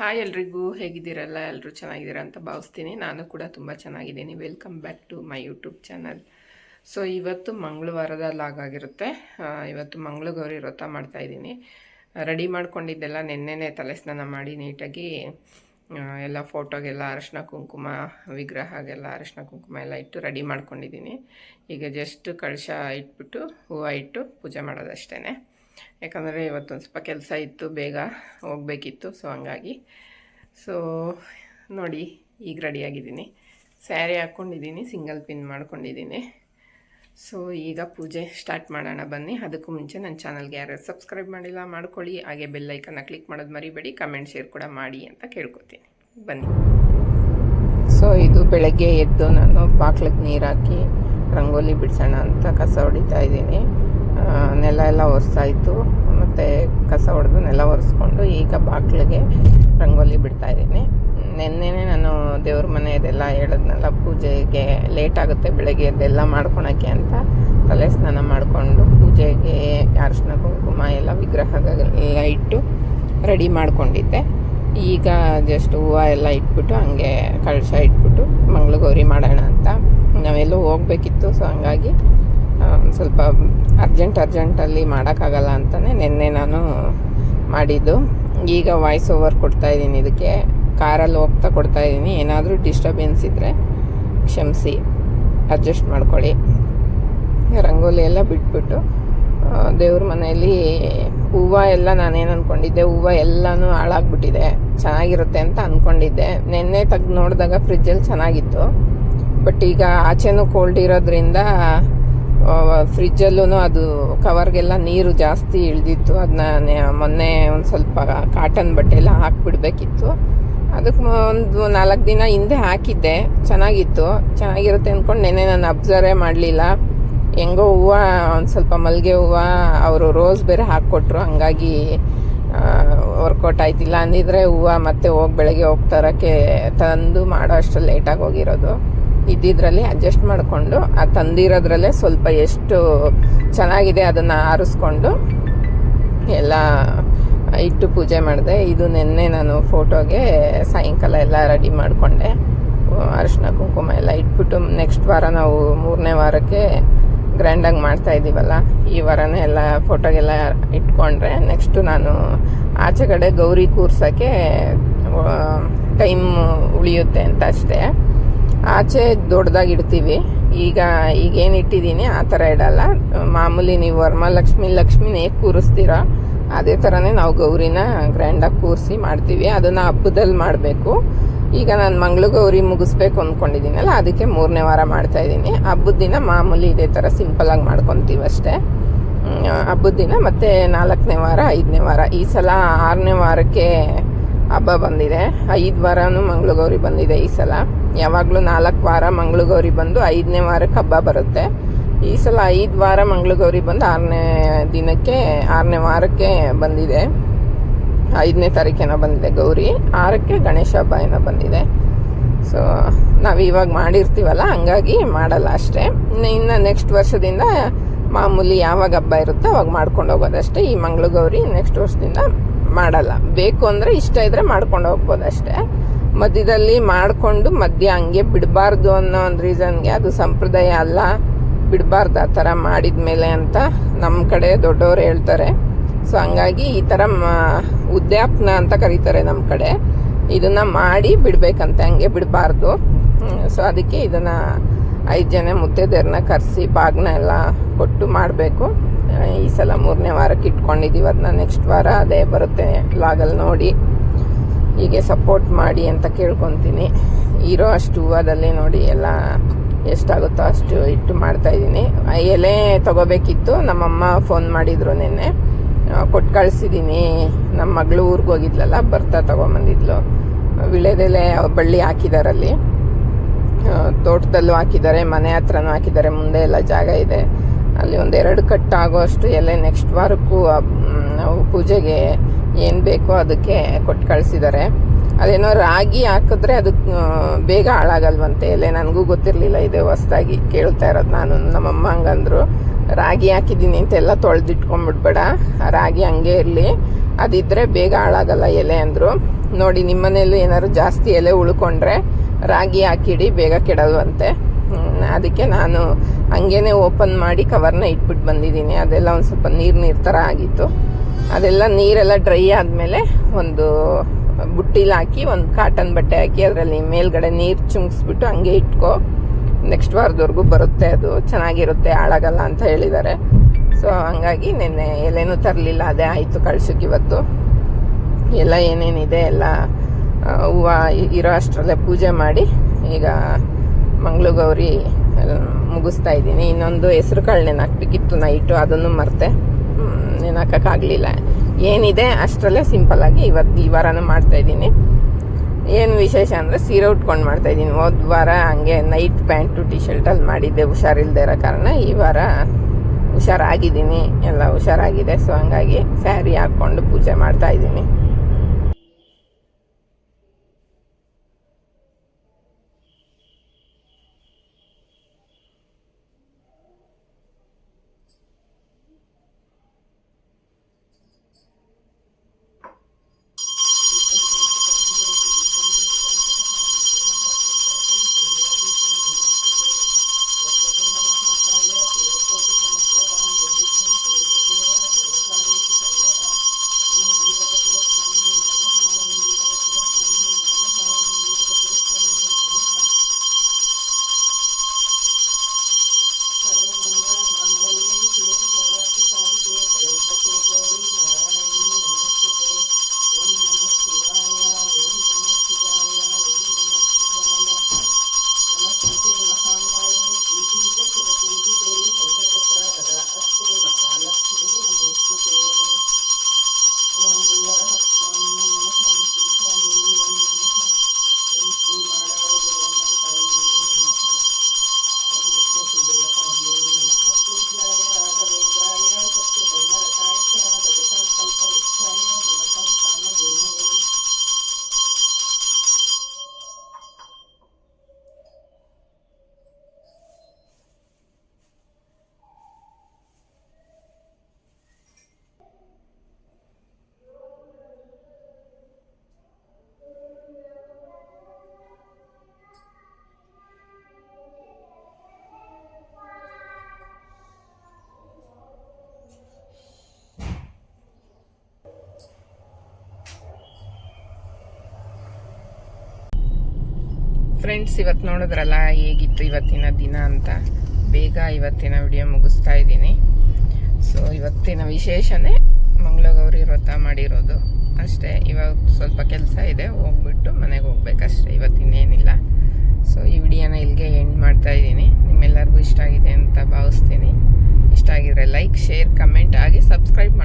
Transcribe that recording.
Hi ಎಲ್ರಿಗೂ, ಹೇಗಿದ್ದೀರಲ್ಲ? ಎಲ್ಲರೂ ಚೆನ್ನಾಗಿದ್ದೀರಾ ಅಂತ ಭಾವಿಸ್ತೀನಿ. ನಾನು ಕೂಡ ತುಂಬ ಚೆನ್ನಾಗಿದ್ದೀನಿ. Welcome back to my YouTube channel so ಇವತ್ತು ಮಂಗಳವಾರದ ಲಾಗ್ ಆಗಿರುತ್ತೆ. ಇವತ್ತು ಮಂಗಳಗೌರಿ ವ್ರತ ಮಾಡ್ತಾಯಿದ್ದೀನಿ ರೆಡಿ ಮಾಡ್ಕೊಂಡಿದ್ದೆಲ್ಲ ನೆನ್ನೆನೇ ತಲೆ ಸ್ನಾನ ಮಾಡಿ ನೀಟಾಗಿ ಎಲ್ಲ ಫೋಟೋಗೆಲ್ಲ ಅರಶಿನ ಕುಂಕುಮ, ವಿಗ್ರಹಗೆಲ್ಲ ಅರಶಿನ ಕುಂಕುಮ ಎಲ್ಲ ಇಟ್ಟು ರೆಡಿ ಮಾಡ್ಕೊಂಡಿದ್ದೀನಿ. ಈಗ ಜಸ್ಟ್ ಕಳಶ ಇಟ್ಬಿಟ್ಟು, ಹೂವು ಇಟ್ಟು ಪೂಜೆ ಮಾಡೋದಷ್ಟೇ ಯಾಕಂದರೆ ಇವತ್ತೊಂದು ಸ್ವಲ್ಪ ಕೆಲಸ ಇತ್ತು, ಬೇಗ ಹೋಗಬೇಕಿತ್ತು ಸೊ ಹಂಗಾಗಿ. ಸೊ ನೋಡಿ, ಈಗ ರೆಡಿಯಾಗಿದ್ದೀನಿ ಸ್ಯಾರಿ ಹಾಕ್ಕೊಂಡಿದ್ದೀನಿ ಸಿಂಗಲ್ ಪಿನ್ ಮಾಡ್ಕೊಂಡಿದ್ದೀನಿ. ಸೊ ಈಗ ಪೂಜೆ ಸ್ಟಾರ್ಟ್ ಮಾಡೋಣ ಬನ್ನಿ. ಅದಕ್ಕೂ ಮುಂಚೆ ನನ್ನ ಚಾನಲ್ಗೆ ಯಾರು ಸಬ್ಸ್ಕ್ರೈಬ್ ಮಾಡಿಲ್ಲ, ಮಾಡ್ಕೊಳ್ಳಿ. ಹಾಗೆ ಬೆಲ್ಲೈಕನ್ನ ಕ್ಲಿಕ್ ಮಾಡೋದು ಮರಿಬೇಡಿ. ಕಮೆಂಟ್ ಶೇರ್ ಕೂಡ ಮಾಡಿ ಅಂತ ಕೇಳ್ಕೊತೀನಿ. ಬನ್ನಿ. ಸೊ ಇದು ಬೆಳಗ್ಗೆ ಎದ್ದು ನಾನು ಬಾಕ್ಲಿಗೆ ನೀರು ಹಾಕಿ, ರಂಗೋಲಿ ಬಿಡಿಸೋಣ ಅಂತ ಕಸ ಹೊಡಿತಾ ಇದ್ದೀನಿ. ನೆಲ ಎಲ್ಲ ಒರೆಸಾಯಿತು. ಮತ್ತು ಕಸ ಹೊಡೆದು ನೆಲ ಒರೆಸ್ಕೊಂಡು ಈಗ ಬಾಗಿಲಿಗೆ ರಂಗೋಲಿ ಬಿಡ್ತಾ ಇದ್ದೀನಿ. ನಿನ್ನೆನೇ ನಾನು ದೇವ್ರ ಮನೆ ಇದೆಲ್ಲ ಹೇಳಿದ್ನಲ್ಲ, ಪೂಜೆಗೆ ಲೇಟ್ ಆಗುತ್ತೆ, ಬೆಳಗ್ಗೆ ಅದೆಲ್ಲ ಮಾಡ್ಕೊಳಕ್ಕೆ ಅಂತ ತಲೆ ಸ್ನಾನ ಮಾಡಿಕೊಂಡು ಪೂಜೆಗೆ ಅರಿಶಿನ, ಕುಂಕುಮ ಎಲ್ಲ ವಿಗ್ರಹಗಳೆಲ್ಲ ಇಟ್ಟು ರೆಡಿ ಮಾಡ್ಕೊಂಡಿದ್ದೆ. ಈಗ ಜಸ್ಟ್ ಹೂವು ಎಲ್ಲ ಇಟ್ಬಿಟ್ಟು ಹಂಗೆ ಕಳಶ ಇಟ್ಬಿಟ್ಟು ಮಂಗಳಗೌರಿ ಮಾಡೋಣ ಅಂತ. ನಾವೆಲ್ಲೂ ಹೋಗ್ಬೇಕಿತ್ತು ಸೊ ಹಂಗಾಗಿ ಸ್ವಲ್ಪ ಅರ್ಜೆಂಟ್ ಅರ್ಜೆಂಟಲ್ಲಿ ಮಾಡೋಕ್ಕಾಗಲ್ಲ ಅಂತಲೇ ನಿನ್ನೆ ನಾನು ಮಾಡಿದ್ದು. ಈಗ ವಾಯ್ಸ್ ಓವರ್ ಕೊಡ್ತಾ ಇದ್ದೀನಿ. ಇದಕ್ಕೆ ಕಾರಲ್ಲಿ ಹೋಗ್ತಾ ಕೊಡ್ತಾ ಇದ್ದೀನಿ. ಏನಾದರೂ ಡಿಸ್ಟರ್ಬೆನ್ಸ್ ಇದ್ದರೆ ಕ್ಷಮಿಸಿ ಅಡ್ಜಸ್ಟ್ ಮಾಡ್ಕೊಳ್ಳಿ. ರಂಗೋಲಿ ಎಲ್ಲ ಬಿಟ್ಬಿಟ್ಟು ದೇವ್ರ ಮನೆಯಲ್ಲಿ ಹೂವು ಎಲ್ಲ ನಾನೇನು ಅಂದ್ಕೊಂಡಿದ್ದೆ ಹೂವು ಎಲ್ಲನೂ ಹಾಳಾಗ್ಬಿಟ್ಟಿದೆ. ಚೆನ್ನಾಗಿರುತ್ತೆ ಅಂತ ಅಂದ್ಕೊಂಡಿದ್ದೆ ನಿನ್ನೆ ತೆಗ್ದು ನೋಡಿದಾಗ ಫ್ರಿಜ್ಜಲ್ಲಿ ಚೆನ್ನಾಗಿತ್ತು. ಬಟ್ ಈಗ ಆಚೆನೂ ಕೋಲ್ಡ್ ಇರೋದ್ರಿಂದ ಫ್ರಿಜ್ಜಲ್ಲೂ ಅದು ಕವರ್ಗೆಲ್ಲ ನೀರು ಜಾಸ್ತಿ ಇಳಿದಿತ್ತು. ಅದನ್ನ ಮೊನ್ನೆ ಒಂದು ಸ್ವಲ್ಪ ಕಾಟನ್ ಬಟ್ಟೆ ಎಲ್ಲ ಹಾಕ್ಬಿಡ್ಬೇಕಿತ್ತು. ಅದಕ್ಕೆ ಒಂದು ನಾಲ್ಕು ದಿನ ಹಿಂದೆ ಹಾಕಿದ್ದೆ. ಚೆನ್ನಾಗಿತ್ತು. ಚೆನ್ನಾಗಿರುತ್ತೆ ಅಂದ್ಕೊಂಡು ನೆನೆ ನಾನು ಅಬ್ಸರ್ವೇ ಮಾಡಲಿಲ್ಲ. ಹೆಂಗೋ ಹೂವು, ಒಂದು ಸ್ವಲ್ಪ ಮಲ್ಲಿಗೆ ಹೂವು, ಅವರು ರೋಸ್ ಬೇರೆ ಹಾಕ್ಕೊಟ್ರು. ಹಂಗಾಗಿ ವರ್ಕೌಟ್ ಆಯ್ತಿಲ್ಲ ಅಂದಿದ್ರೆ ಹೂವು ಮತ್ತೆ ಹೋಗಿ ಬೆಳಗ್ಗೆ ಹೋಗ್ತಾರಕ್ಕೆ ತಂದು ಮಾಡೋ ಅಷ್ಟು ಲೇಟಾಗಿ ಹೋಗಿರೋದು. ಇದ್ದಿದ್ರಲ್ಲಿ ಅಡ್ಜಸ್ಟ್ ಮಾಡಿಕೊಂಡು, ಆ ತಂದಿರೋದ್ರಲ್ಲೇ ಸ್ವಲ್ಪ ಎಷ್ಟು ಚೆನ್ನಾಗಿದೆ ಅದನ್ನು ಆರಿಸ್ಕೊಂಡು ಎಲ್ಲ ಇಟ್ಟು ಪೂಜೆ ಮಾಡಿದೆ. ಇದು ನಿನ್ನೆ ನಾನು ಫೋಟೋಗೆ ಸಾಯಂಕಾಲ ಎಲ್ಲ ರೆಡಿ ಮಾಡಿಕೊಂಡೆ. ಅರಿಶಿನ, ಕುಂಕುಮ ಎಲ್ಲ ಇಟ್ಬಿಟ್ಟು ನೆಕ್ಸ್ಟ್ ವಾರ ನಾವು ಮೂರನೇ ವಾರಕ್ಕೆ ಗ್ರ್ಯಾಂಡಾಗಿ ಮಾಡ್ತಾ ಇದ್ದೀವಲ್ಲ, ಈ ವಾರನೇ ಎಲ್ಲ ಫೋಟೋಗೆಲ್ಲ ಇಟ್ಕೊಂಡ್ರೆ ನೆಕ್ಸ್ಟು ನಾನು ಆಚೆ ಕಡೆ ಗೌರಿ ಕೂರ್ಸೋಕ್ಕೆ ಟೈಮ್ ಉಳಿಯುತ್ತೆ ಅಂತ ಅಷ್ಟೇ. ಆಚೆ ದೊಡ್ಡದಾಗಿ ಇಡ್ತೀವಿ ಈಗ ಈಗೇನು ಇಟ್ಟಿದ್ದೀನಿ ಆ ಥರ ಇಡಲ್ಲ. ಮಾಮೂಲಿ ನೀವು ವರಮಹಾಲಕ್ಷ್ಮಿ ಲಕ್ಷ್ಮಿ ಹೇಗೆ ಕೂರಿಸ್ತೀರ, ಅದೇ ಥರನೇ ನಾವು ಗೌರಿನ ಗ್ರ್ಯಾಂಡಾಗಿ ಕೂರಿಸಿ ಮಾಡ್ತೀವಿ. ಅದನ್ನು ಹಬ್ಬದಲ್ಲಿ ಮಾಡಬೇಕು. ಈಗ ನಾನು ಮಂಗಳ ಗೌರಿ ಮುಗಿಸ್ಬೇಕು ಅಂದ್ಕೊಂಡಿದ್ದೀನಲ್ಲ ಅದಕ್ಕೆ ಮೂರನೇ ವಾರ ಮಾಡ್ತಾ ಇದ್ದೀನಿ ಹಬ್ಬದ ದಿನ ಮಾಮೂಲಿ ಇದೇ ಥರ ಸಿಂಪಲಾಗಿ ಮಾಡ್ಕೊತೀವಿ ಅಷ್ಟೇ. ಹಬ್ಬದ ದಿನ ಮತ್ತೆ ನಾಲ್ಕನೇ ವಾರ, ಐದನೇ ವಾರ. ಈ ಸಲ ಆರನೇ ವಾರಕ್ಕೆ ಹಬ್ಬ ಬಂದಿದೆ. ಐದು ವಾರನೂ ಮಂಗಳಗೌರಿ ಬಂದಿದೆ ಈ ಸಲ. ಯಾವಾಗಲೂ ನಾಲ್ಕು ವಾರ ಮಂಗಳಗೌರಿ ಬಂದು ಐದನೇ ವಾರಕ್ಕೆ ಹಬ್ಬ ಬರುತ್ತೆ. ಈ ಸಲ ಐದು ವಾರ ಮಂಗಳಗೌರಿ ಬಂದು ಆರನೇ ದಿನಕ್ಕೆ, ಆರನೇ ವಾರಕ್ಕೆ ಬಂದಿದೆ. ಐದನೇ ತಾರೀಕೇನೋ ಬಂದಿದೆ ಗೌರಿ. ಆರಕ್ಕೆ ಗಣೇಶ ಹಬ್ಬ ಏನೋ ಬಂದಿದೆ. ಸೊ ನಾವು ಇವಾಗ ಮಾಡಿರ್ತೀವಲ್ಲ, ಹಂಗಾಗಿ ಮಾಡಲ್ಲ ಅಷ್ಟೇ. ಇನ್ನು ನೆಕ್ಸ್ಟ್ ವರ್ಷದಿಂದ ಮಾಮೂಲಿ ಯಾವಾಗ ಹಬ್ಬ ಇರುತ್ತೋ ಅವಾಗ ಮಾಡ್ಕೊಂಡು ಹೋಗೋದಷ್ಟೇ. ಈ ಮಂಗಳಗೌರಿ ನೆಕ್ಸ್ಟ್ ವರ್ಷದಿಂದ ಮಾಡಲ್ಲ. ಬೇಕು ಅಂದರೆ ಇಷ್ಟ ಇದ್ದರೆ ಮಾಡ್ಕೊಂಡು ಹೋಗ್ಬೋದು ಅಷ್ಟೇ. ಮಧ್ಯದಲ್ಲಿ ಮಾಡಿಕೊಂಡು ಮಧ್ಯ ಹಂಗೆ ಬಿಡಬಾರ್ದು ಅನ್ನೋ ಒಂದು ರೀಸನ್ಗೆ ಅದು ಸಂಪ್ರದಾಯ ಅಲ್ಲ. ಬಿಡಬಾರ್ದು ಆ ಥರ ಮಾಡಿದ ಮೇಲೆ ಅಂತ ನಮ್ಮ ಕಡೆ ದೊಡ್ಡವರು ಹೇಳ್ತಾರೆ. ಸೊ ಹಂಗಾಗಿ ಈ ಥರ ಉದ್ಯಾಪನ ಅಂತ ಕರೀತಾರೆ ನಮ್ಮ ಕಡೆ. ಇದನ್ನು ಮಾಡಿ ಬಿಡಬೇಕಂತ, ಹಂಗೆ ಬಿಡಬಾರ್ದು. ಸೊ ಅದಕ್ಕೆ ಇದನ್ನು ಐದು ಜನ ಮುತ್ತೈದೆಯರನ್ನ ಕರೆಸಿ ಬಾಗ್ನ ಎಲ್ಲ ಕೊಟ್ಟು ಮಾಡಬೇಕು. ಈ ಸಲ ಮೂರನೇ ವಾರಕ್ಕೆ ಇಟ್ಕೊಂಡಿದ್ದೀವಿ ಅದನ್ನ ನೆಕ್ಸ್ಟ್ ವಾರ ಅದೇ ಬರುತ್ತೆ ಲಾಗಲ್ಲಿ ನೋಡಿ. ಹೀಗೆ ಸಪೋರ್ಟ್ ಮಾಡಿ ಅಂತ ಕೇಳ್ಕೊತೀನಿ. ಇರೋ ಅಷ್ಟು ಹೂವದಲ್ಲಿ ನೋಡಿ ಎಲ್ಲ ಎಷ್ಟಾಗುತ್ತೋ ಅಷ್ಟು ಇಟ್ಟು ಮಾಡ್ತಾ ಇದ್ದೀನಿ. ಎಲೆ ತಗೋಬೇಕಿತ್ತು. ನಮ್ಮಮ್ಮ ಫೋನ್ ಮಾಡಿದ್ರು ನಿನ್ನೆ. ಕೊಟ್ಟು ಕಳಿಸಿದ್ದೀನಿ ನಮ್ಮ ಮಗಳು ಊರಿಗೆ ಹೋಗಿದ್ಲಲ್ಲ ಬರ್ತಾ ತಗೊಂಬಂದಿದ್ಲು. ವಿಳೆದೆಲೆ ಬಳ್ಳಿ ಹಾಕಿದಾರಲ್ಲಿ. ತೋಟದಲ್ಲೂ ಹಾಕಿದ್ದಾರೆ, ಮನೆ ಹತ್ರನೂ ಹಾಕಿದ್ದಾರೆ, ಮುಂದೆ ಎಲ್ಲ ಜಾಗ ಇದೆ. ಅಲ್ಲಿ ಒಂದು ಎರಡು ಕಟ್ಟಾಗೋ ಅಷ್ಟು ಎಲೆ ನೆಕ್ಸ್ಟ್ ವಾರಕ್ಕೂ ಪೂಜೆಗೆ ಏನು ಬೇಕೋ ಅದಕ್ಕೆ ಕೊಟ್ಟು ಕಳಿಸಿದ್ದಾರೆ ಅದೇನೋ ರಾಗಿ ಹಾಕಿದ್ರೆ ಅದಕ್ಕೆ ಬೇಗ ಹಾಳಾಗಲ್ವಂತೆ. ಎಲೆ ನನಗೂ ಗೊತ್ತಿರಲಿಲ್ಲ, ಇದೆ ಹೊಸ್ದಾಗಿ ಕೇಳ್ತಾ ಇರೋದು ನಾನು. ನಮ್ಮಮ್ಮ ಹಂಗಂದ್ರು, ರಾಗಿ ಹಾಕಿದ್ದೀನಿ ಅಂತ ಎಲ್ಲ ತೊಳೆದಿಟ್ಕೊಂಡ್ಬಿಡ್ಬೇಡ. ರಾಗಿ ಹಂಗೆ ಇರಲಿ. ಅದಿದ್ದರೆ ಬೇಗ ಹಾಳಾಗಲ್ಲ ಎಲೆ ಅಂದರು. ನೋಡಿ, ನಿಮ್ಮನೇಲೂ ಏನಾದ್ರು ಜಾಸ್ತಿ ಎಲೆ ಉಳ್ಕೊಂಡ್ರೆ ರಾಗಿ ಹಾಕಿಡಿ, ಬೇಗ ಕೆಡಲ್ವಂತೆ. ಅದಕ್ಕೆ ನಾನು ಹಂಗೇನೆ ಓಪನ್ ಮಾಡಿ ಕವರ್ನ ಇಟ್ಬಿಟ್ಟು ಬಂದಿದ್ದೀನಿ. ಅದೆಲ್ಲ ಒಂದು ಸ್ವಲ್ಪ ನೀರು ನೀರು ಥರ ಆಗಿತ್ತು. ಅದೆಲ್ಲ ನೀರೆಲ್ಲ ಡ್ರೈ ಆದಮೇಲೆ ಒಂದು ಬುಟ್ಟಿಲಿ ಹಾಕಿ, ಒಂದು ಕಾಟನ್ ಬಟ್ಟೆ ಹಾಕಿ, ಅದರಲ್ಲಿ ಮೇಲ್ಗಡೆ ನೀರು ಚುಂಗಿಸ್ಬಿಟ್ಟು ಹಂಗೆ ಇಟ್ಕೋ. ನೆಕ್ಸ್ಟ್ ವಾರದವರೆಗೂ ಬರುತ್ತೆ ಅದು, ಚೆನ್ನಾಗಿರುತ್ತೆ, ಹಾಳಾಗಲ್ಲ ಅಂತ ಹೇಳಿದ್ದಾರೆ. ಸೊ ಹಂಗಾಗಿ ನಿನ್ನೆ ಎಲೆನೂ ತರಲಿಲ್ಲ, ಅದೇ ಆಯಿತು ಇವತ್ತು. ಎಲ್ಲ ಏನೇನಿದೆ ಎಲ್ಲ ಹೂವು ಇರೋ ಅಷ್ಟರಲ್ಲೇ ಪೂಜೆ ಮಾಡಿ, ಈಗ ಮಂಗಳು ಗೌರಿ ಎಲ್ಲ ಮುಗಿಸ್ತಾ ಇದ್ದೀನಿ. ಇನ್ನೊಂದು ಹೆಸ್ರು ಕಾಳು ನೆನಾಕ್ಬೇಕಿತ್ತು ನೈಟು ಅದನ್ನು ಮರ್ತೆ. ನೆನಾಕೋಕ್ಕಾಗಲಿಲ್ಲ. ಏನಿದೆ ಅಷ್ಟರಲ್ಲೇ ಸಿಂಪಲ್ಲಾಗಿ ಇವತ್ತು ಈ ವಾರನೂ ಮಾಡ್ತಾ ಇದ್ದೀನಿ. ಏನು ವಿಶೇಷ ಅಂದರೆ ಸೀರೆ ಉಟ್ಕೊಂಡು ಮಾಡ್ತಾ ಇದ್ದೀನಿ. ಹೋದ ವಾರ ಹಂಗೆ ನೈಟ್ ಪ್ಯಾಂಟು ಟಿ ಶರ್ಟಲ್ಲಿ ಮಾಡಿದ್ದೆ, ಹುಷಾರಿಲ್ದೇ ಇರೋ ಕಾರಣ ಈ ವಾರ ಹುಷಾರಾಗಿದ್ದೀನಿ. ಎಲ್ಲ ಹುಷಾರಾಗಿದೆ ಸೊ ಹಂಗಾಗಿ ಸ್ಯಾರಿ ಹಾಕ್ಕೊಂಡು ಪೂಜೆ ಮಾಡ್ತಾ ಫ್ರೆಂಡ್ಸ್ ಇವತ್ತು ನೋಡಿದ್ರಲ್ಲ, ಹೇಗಿತ್ತು ಇವತ್ತಿನ ದಿನ ಅಂತ. ಬೇಗ ಇವತ್ತಿನ ವಿಡಿಯೋ ಮುಗಿಸ್ತಾ ಇದ್ದೀನಿ. ಸೊ ಇವತ್ತಿನ ವಿಶೇಷನೇ ಮಂಗಳಗೌರಿ ವ್ರತ ಮಾಡಿರೋದು. ಅಷ್ಟೇ ಇವಾಗ ಸ್ವಲ್ಪ ಕೆಲಸ ಇದೆ, ಹೋಗ್ಬಿಟ್ಟು ಮನೆಗೆ ಹೋಗ್ಬೇಕಷ್ಟೇ ಇವತ್ತಿನೇನಿಲ್ಲ ಸೊ ಈ ವಿಡಿಯೋನ ಇಲ್ಲಿಗೆ ಎಂಡ್ ಮಾಡ್ತಾ ಇದ್ದೀನಿ. ನಿಮ್ಮೆಲ್ಲರಿಗೂ ಇಷ್ಟ ಆಗಿದೆ ಅಂತ ಭಾವಿಸ್ತೀನಿ. ಇಷ್ಟ ಆಗಿದ್ರೆ ಲೈಕ್ ಶೇರ್ ಕಮೆಂಟ್ ಆಗಿ ಸಬ್ಸ್ಕ್ರೈಬ್